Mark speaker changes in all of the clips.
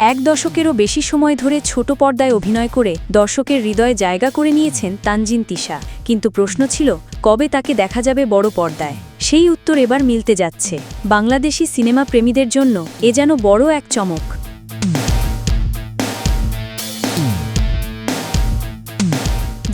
Speaker 1: এক দশকেরও বেশি সময় ধরে ছোট পর্দায় অভিনয় করে দর্শকের হৃদয়ে জায়গা করে নিয়েছেন তানজিন তিশা। কিন্তু প্রশ্ন ছিল, কবে তাকে দেখা যাবে বড় পর্দায়? সেই উত্তর এবার মিলতে যাচ্ছে। বাংলাদেশি সিনেমা প্রেমীদের জন্য এ যেন বড় এক চমক।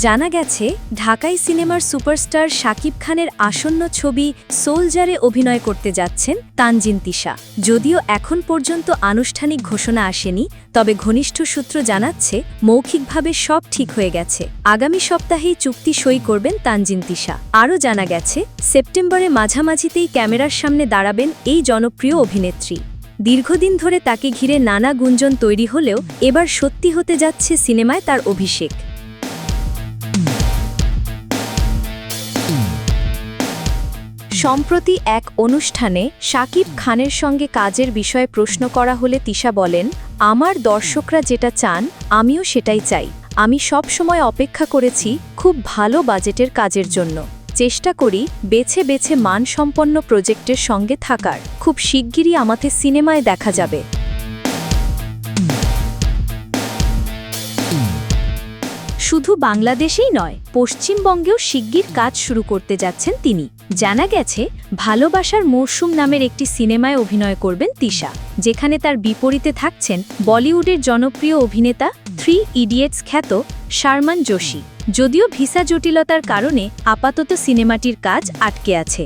Speaker 1: জানা গেছে, ঢাকাই সিনেমার সুপারস্টার শাকিব খানের আসন্ন ছবি সোলজারে অভিনয় করতে যাচ্ছেন তানজিন তিশা। যদিও এখন পর্যন্ত আনুষ্ঠানিক ঘোষণা আসেনি, তবে ঘনিষ্ঠ সূত্র জানাচ্ছে, মৌখিকভাবে সব ঠিক হয়ে গেছে। আগামী সপ্তাহেই চুক্তি সই করবেন তানজিন তিশা। আরও জানা গেছে, সেপ্টেম্বরে মাঝামাঝিতেই ক্যামেরার সামনে দাঁড়াবেন এই জনপ্রিয় অভিনেত্রী। দীর্ঘদিন ধরে তাকে ঘিরে নানা গুঞ্জন তৈরি হলেও এবার সত্যি হতে যাচ্ছে সিনেমায় তার অভিষেক। সম্প্রতি এক অনুষ্ঠানে সাকিব খানের সঙ্গে কাজের বিষয়ে প্রশ্ন করা হলে তিশা বলেন, আমার দর্শকরা যেটা চান, আমিও সেটাই চাই। আমি সব সময় অপেক্ষা করেছি খুব ভালো বাজেটের কাজের জন্য। চেষ্টা করি বেছে বেছে মানসম্পন্ন প্রজেক্টের সঙ্গে থাকার। খুব শিগগিরই আমাকে সিনেমায় দেখা যাবে। শুধু বাংলাদেশেই নয়, পশ্চিমবঙ্গেও শিগগির কাজ শুরু করতে যাচ্ছেন তিনি। জানা গেছে, ভালোবাসার মরশুম নামের একটি সিনেমায় অভিনয় করবেন তিশা, যেখানে তার বিপরীতে থাকছেন বলিউডের জনপ্রিয় অভিনেতা থ্রি ইডিয়েটস খ্যাত শারমান যোশী। যদিও ভিসা জটিলতার কারণে আপাতত সিনেমাটির কাজ আটকে আছে।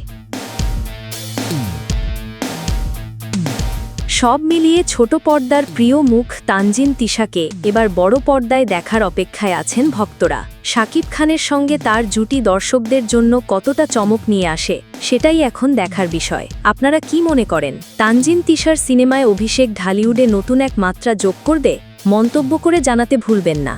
Speaker 1: সব মিলিয়ে ছোট পর্দার প্রিয় মুখ তানজিন তিশাকে এবার বড় পর্দায় দেখার অপেক্ষায় আছেন ভক্তরা। শাকিব খানের সঙ্গে তার জুটি দর্শকদের জন্য কতটা চমক নিয়ে আসে, সেটাই এখন দেখার বিষয়। আপনারা কি মনে করেন, তানজিন তিশার সিনেমায় অভিষেক ঢালিউডে নতুন এক মাত্রা যোগ করবে? মন্তব্য করে জানাতে ভুলবেন না।